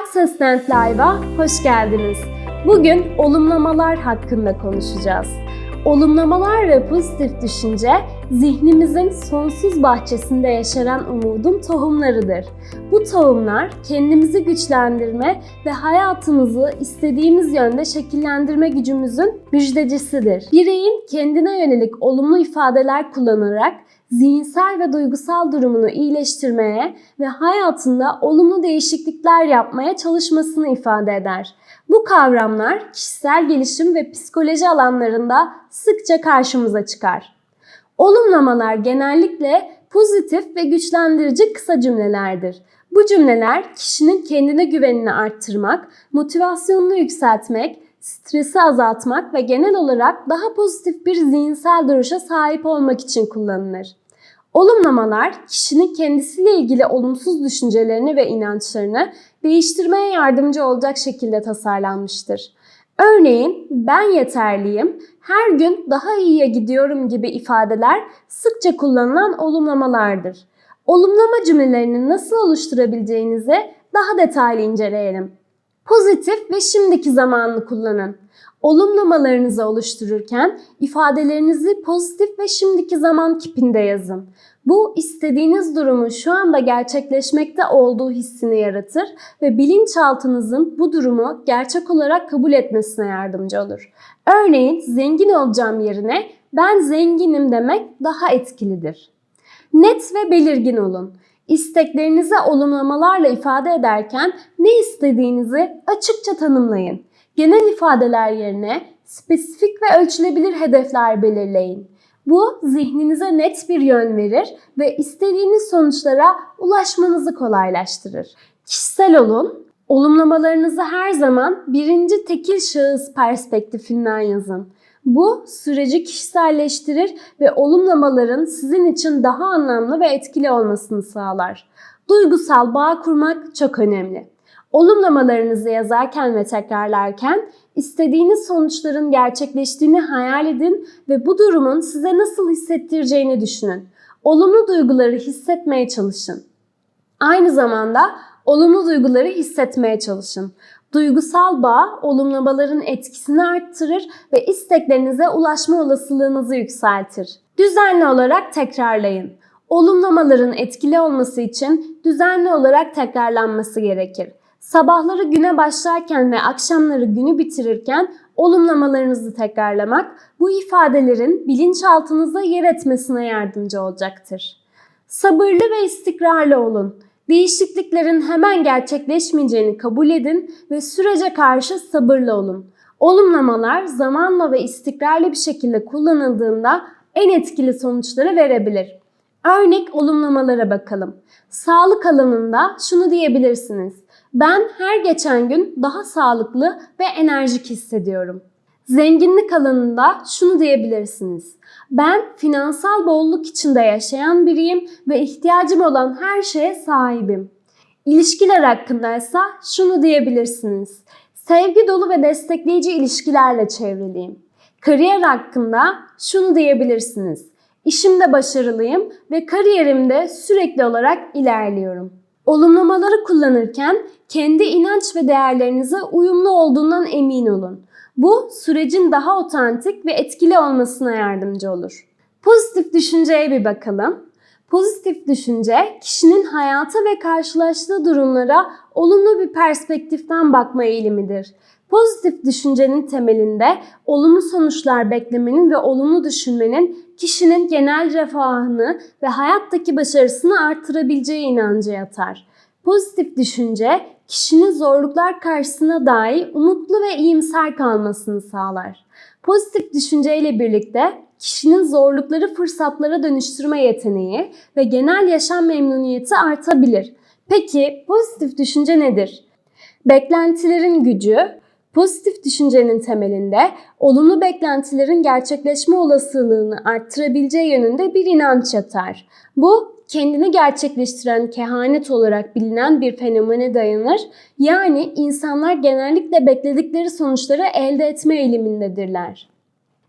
Access Dent Live'a hoş geldiniz. Bugün olumlamalar hakkında konuşacağız. Olumlamalar ve pozitif düşünce zihnimizin sonsuz bahçesinde yaşaran umudun tohumlarıdır. Bu tohumlar kendimizi güçlendirme ve hayatımızı istediğimiz yönde şekillendirme gücümüzün müjdecisidir. Bireyin kendine yönelik olumlu ifadeler kullanarak zihinsel ve duygusal durumunu iyileştirmeye ve hayatında olumlu değişiklikler yapmaya çalışmasını ifade eder. Bu kavramlar kişisel gelişim ve psikoloji alanlarında sıkça karşımıza çıkar. Olumlamalar genellikle pozitif ve güçlendirici kısa cümlelerdir. Bu cümleler kişinin kendine güvenini arttırmak, motivasyonunu yükseltmek, stresi azaltmak ve genel olarak daha pozitif bir zihinsel duruşa sahip olmak için kullanılır. Olumlamalar kişinin kendisiyle ilgili olumsuz düşüncelerini ve inançlarını değiştirmeye yardımcı olacak şekilde tasarlanmıştır. Örneğin ben yeterliyim, her gün daha iyiye gidiyorum gibi ifadeler sıkça kullanılan olumlamalardır. Olumlama cümlelerini nasıl oluşturabileceğinizi daha detaylı inceleyelim. Pozitif ve şimdiki zamanını kullanın. Olumlamalarınızı oluştururken ifadelerinizi pozitif ve şimdiki zaman kipinde yazın. Bu istediğiniz durumun şu anda gerçekleşmekte olduğu hissini yaratır ve bilinçaltınızın bu durumu gerçek olarak kabul etmesine yardımcı olur. Örneğin zengin olacağım yerine ben zenginim demek daha etkilidir. Net ve belirgin olun. İsteklerinizi olumlamalarla ifade ederken ne istediğinizi açıkça tanımlayın. Genel ifadeler yerine spesifik ve ölçülebilir hedefler belirleyin. Bu zihninize net bir yön verir ve istediğiniz sonuçlara ulaşmanızı kolaylaştırır. Kişisel olun. Olumlamalarınızı her zaman birinci tekil şahıs perspektifinden yazın. Bu süreci kişiselleştirir ve olumlamaların sizin için daha anlamlı ve etkili olmasını sağlar. Duygusal bağ kurmak çok önemli. Olumlamalarınızı yazarken ve tekrarlarken istediğiniz sonuçların gerçekleştiğini hayal edin ve bu durumun size nasıl hissettireceğini düşünün. Olumlu duyguları hissetmeye çalışın. Aynı zamanda olumlu duyguları hissetmeye çalışın. Duygusal bağ olumlamaların etkisini arttırır ve isteklerinize ulaşma olasılığınızı yükseltir. Düzenli olarak tekrarlayın. Olumlamaların etkili olması için düzenli olarak tekrarlanması gerekir. Sabahları güne başlarken ve akşamları günü bitirirken olumlamalarınızı tekrarlamak bu ifadelerin bilinçaltınızda yer etmesine yardımcı olacaktır. Sabırlı ve istikrarlı olun. Değişikliklerin hemen gerçekleşmeyeceğini kabul edin ve sürece karşı sabırlı olun. Olumlamalar zamanla ve istikrarlı bir şekilde kullanıldığında en etkili sonuçları verebilir. Örnek olumlamalara bakalım. Sağlık alanında şunu diyebilirsiniz. Ben her geçen gün daha sağlıklı ve enerjik hissediyorum. Zenginlik alanında şunu diyebilirsiniz. Ben finansal bolluk içinde yaşayan biriyim ve ihtiyacım olan her şeye sahibim. İlişkiler hakkındaysa şunu diyebilirsiniz. Sevgi dolu ve destekleyici ilişkilerle çevriliyim. Kariyer hakkında şunu diyebilirsiniz. İşimde başarılıyım ve kariyerimde sürekli olarak ilerliyorum. Olumlamaları kullanırken kendi inanç ve değerlerinize uyumlu olduğundan emin olun. Bu sürecin daha otantik ve etkili olmasına yardımcı olur. Pozitif düşünceye bir bakalım. Pozitif düşünce kişinin hayata ve karşılaştığı durumlara olumlu bir perspektiften bakma eğilimidir. Pozitif düşüncenin temelinde olumlu sonuçlar beklemenin ve olumlu düşünmenin kişinin genel refahını ve hayattaki başarısını artırabileceği inancı yatar. Pozitif düşünce kişinin zorluklar karşısına dahi umutlu ve iyimser kalmasını sağlar. Pozitif düşünceyle birlikte kişinin zorlukları fırsatlara dönüştürme yeteneği ve genel yaşam memnuniyeti artabilir. Peki pozitif düşünce nedir? Beklentilerin gücü, Pozitif düşüncenin temelinde olumlu beklentilerin gerçekleşme olasılığını arttırabileceği yönünde bir inanç yatar. Bu kendini gerçekleştiren kehanet olarak bilinen bir fenomene dayanır. Yani insanlar genellikle bekledikleri sonuçları elde etme eğilimindedirler.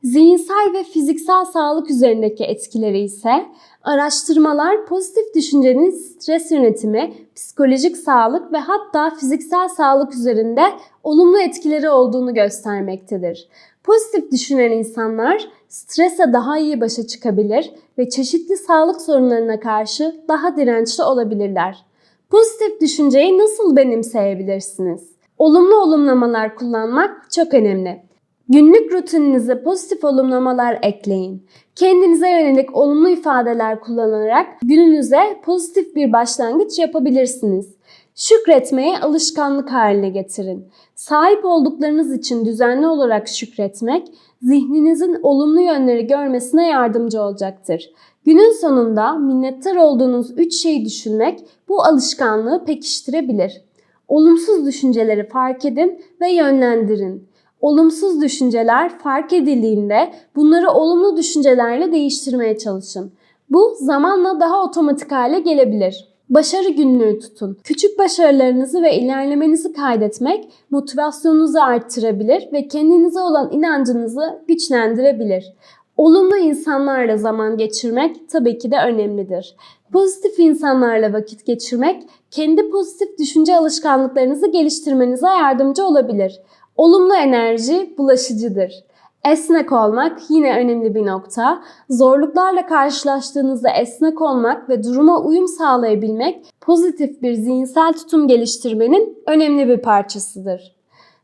Zihinsel ve fiziksel sağlık üzerindeki etkileri ise araştırmalar pozitif düşüncenin stres yönetimi, psikolojik sağlık ve hatta fiziksel sağlık üzerinde olumlu etkileri olduğunu göstermektedir. Pozitif düşünen insanlar stresle daha iyi başa çıkabilir ve çeşitli sağlık sorunlarına karşı daha dirençli olabilirler. Pozitif düşünceyi nasıl benimseyebilirsiniz? Olumlu olumlamalar kullanmak çok önemli. Günlük rutininize pozitif olumlamalar ekleyin. Kendinize yönelik olumlu ifadeler kullanarak gününüze pozitif bir başlangıç yapabilirsiniz. Şükretmeyi alışkanlık haline getirin. Sahip olduklarınız için düzenli olarak şükretmek, zihninizin olumlu yönleri görmesine yardımcı olacaktır. Günün sonunda minnettar olduğunuz 3 şeyi düşünmek bu alışkanlığı pekiştirebilir. Olumsuz düşünceleri fark edin ve yönlendirin. Olumsuz düşünceler fark edildiğinde bunları olumlu düşüncelerle değiştirmeye çalışın. Bu zamanla daha otomatik hale gelebilir. Başarı günlüğü tutun. Küçük başarılarınızı ve ilerlemenizi kaydetmek motivasyonunuzu arttırabilir ve kendinize olan inancınızı güçlendirebilir. Olumlu insanlarla zaman geçirmek tabii ki de önemlidir. Pozitif insanlarla vakit geçirmek kendi pozitif düşünce alışkanlıklarınızı geliştirmenize yardımcı olabilir. Olumlu enerji bulaşıcıdır. Esnek olmak yine önemli bir nokta. Zorluklarla karşılaştığınızda esnek olmak ve duruma uyum sağlayabilmek pozitif bir zihinsel tutum geliştirmenin önemli bir parçasıdır.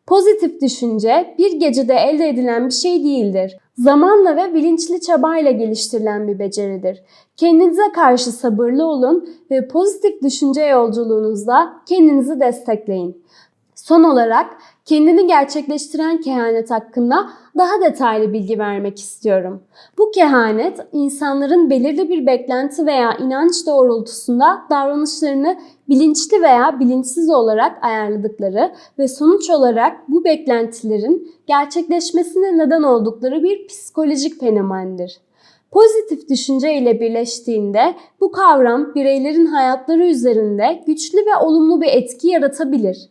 Pozitif düşünce bir gecede elde edilen bir şey değildir. Zamanla ve bilinçli çabayla geliştirilen bir beceridir. Kendinize karşı sabırlı olun ve pozitif düşünce yolculuğunuzda kendinizi destekleyin. Son olarak kendini gerçekleştiren kehanet hakkında daha detaylı bilgi vermek istiyorum. Bu kehanet insanların belirli bir beklenti veya inanç doğrultusunda davranışlarını bilinçli veya bilinçsiz olarak ayarladıkları ve sonuç olarak bu beklentilerin gerçekleşmesine neden oldukları bir psikolojik fenomendir. Pozitif düşünce ile birleştiğinde bu kavram bireylerin hayatları üzerinde güçlü ve olumlu bir etki yaratabilir.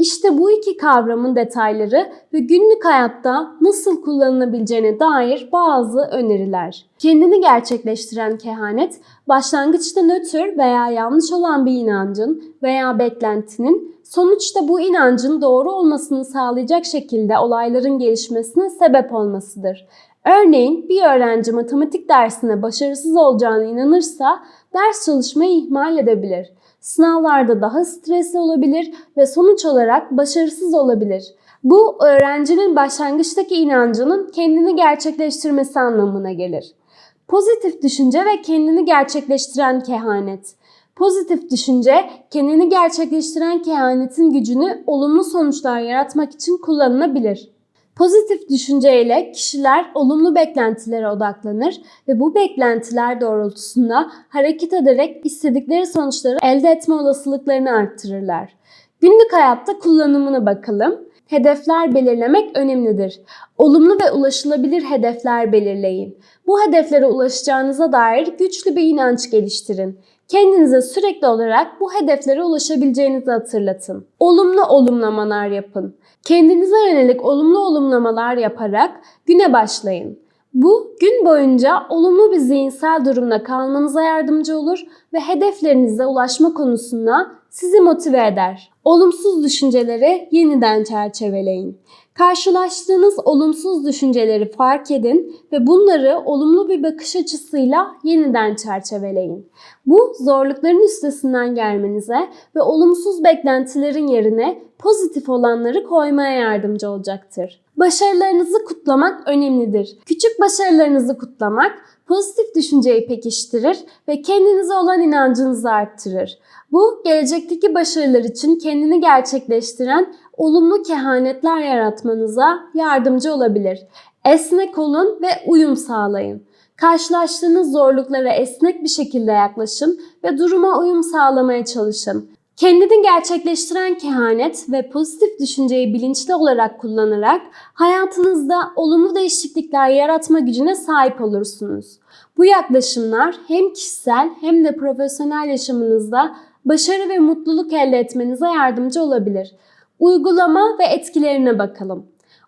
İşte bu iki kavramın detayları ve günlük hayatta nasıl kullanılabileceğine dair bazı öneriler. Kendini gerçekleştiren kehanet, başlangıçta nötr veya yanlış olan bir inancın veya beklentinin sonuçta bu inancın doğru olmasını sağlayacak şekilde olayların gelişmesine sebep olmasıdır. Örneğin bir öğrenci matematik dersine başarısız olacağına inanırsa ders çalışmayı ihmal edebilir sınavlarda daha stresli olabilir ve sonuç olarak başarısız olabilir. Bu öğrencinin başlangıçtaki inancının kendini gerçekleştirmesi anlamına gelir. Pozitif düşünce ve kendini gerçekleştiren kehanet. Pozitif düşünce kendini gerçekleştiren kehanetin gücünü olumlu sonuçlar yaratmak için kullanılabilir. Pozitif düşünceyle kişiler olumlu beklentilere odaklanır ve bu beklentiler doğrultusunda hareket ederek istedikleri sonuçları elde etme olasılıklarını arttırırlar. Günlük hayatta kullanımına bakalım. Hedefler belirlemek önemlidir. Olumlu ve ulaşılabilir hedefler belirleyin. Bu hedeflere ulaşacağınıza dair güçlü bir inanç geliştirin. Kendinize sürekli olarak bu hedeflere ulaşabileceğinizi hatırlatın. Olumlu olumlamalar yapın. Kendinize yönelik olumlu olumlamalar yaparak güne başlayın. Bu gün boyunca olumlu bir zihinsel durumda kalmanıza yardımcı olur ve hedeflerinize ulaşma konusunda sizi motive eder. Olumsuz düşünceleri yeniden çerçeveleyin. Karşılaştığınız olumsuz düşünceleri fark edin ve bunları olumlu bir bakış açısıyla yeniden çerçeveleyin. Bu zorlukların üstesinden gelmenize ve olumsuz beklentilerin yerine pozitif olanları koymaya yardımcı olacaktır. Başarılarınızı kutlamak önemlidir. Küçük başarılarınızı kutlamak pozitif düşünceyi pekiştirir ve kendinize olan inancınızı arttırır. Bu gelecekteki başarılar için kendini gerçekleştiren olumlu kehanetler yaratmanıza yardımcı olabilir. Esnek olun ve uyum sağlayın. Karşılaştığınız zorluklara esnek bir şekilde yaklaşın ve duruma uyum sağlamaya çalışın. Kendini gerçekleştiren kehanet ve pozitif düşünceyi bilinçli olarak kullanarak hayatınızda olumlu değişiklikler yaratma gücüne sahip olursunuz. Bu yaklaşımlar hem kişisel hem de profesyonel yaşamınızda başarı ve mutluluk elde etmenize yardımcı olabilir. Uygulama ve etkilerine bakalım.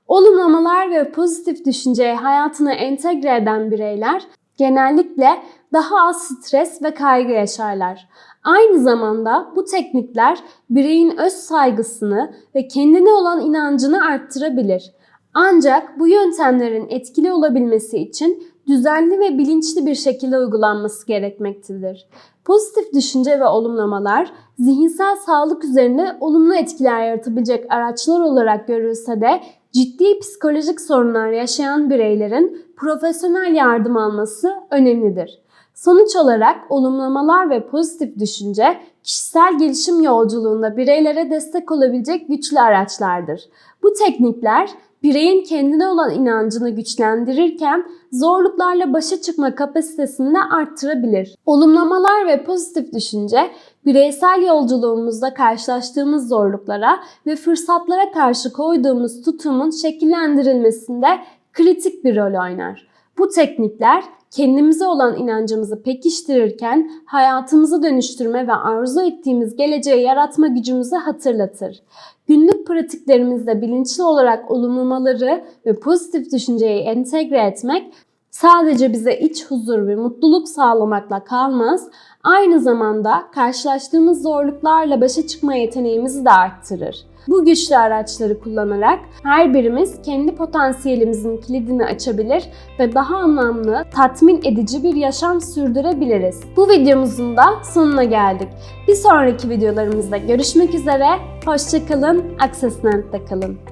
Olumlamalar ve pozitif düşünceyi hayatına entegre eden bireyler genellikle daha az stres ve kaygı yaşarlar. Aynı zamanda bu teknikler bireyin öz saygısını ve kendine olan inancını arttırabilir. Ancak bu yöntemlerin etkili olabilmesi için düzenli ve bilinçli bir şekilde uygulanması gerekmektedir. Pozitif düşünce ve olumlamalar zihinsel sağlık üzerine olumlu etkiler yaratabilecek araçlar olarak görülse de ciddi psikolojik sorunlar yaşayan bireylerin profesyonel yardım alması önemlidir. Sonuç olarak olumlamalar ve pozitif düşünce kişisel gelişim yolculuğunda bireylere destek olabilecek güçlü araçlardır. Bu teknikler bireyin kendine olan inancını güçlendirirken zorluklarla başa çıkma kapasitesini de arttırabilir. Olumlamalar ve pozitif düşünce bireysel yolculuğumuzda karşılaştığımız zorluklara ve fırsatlara karşı koyduğumuz tutumun şekillendirilmesinde kritik bir rol oynar. Bu teknikler kendimize olan inancımızı pekiştirirken hayatımızı dönüştürme ve arzu ettiğimiz geleceği yaratma gücümüzü hatırlatır. Günlük pratiklerimizde bilinçli olarak olumlamaları ve pozitif düşünceyi entegre etmek sadece bize iç huzur ve mutluluk sağlamakla kalmaz, aynı zamanda karşılaştığımız zorluklarla başa çıkma yeteneğimizi de arttırır. Bu güçlü araçları kullanarak her birimiz kendi potansiyelimizin kilidini açabilir ve daha anlamlı, tatmin edici bir yaşam sürdürebiliriz. Bu videomuzun da sonuna geldik. Bir sonraki videolarımızda görüşmek üzere, hoşçakalın, Accessnet'te kalın.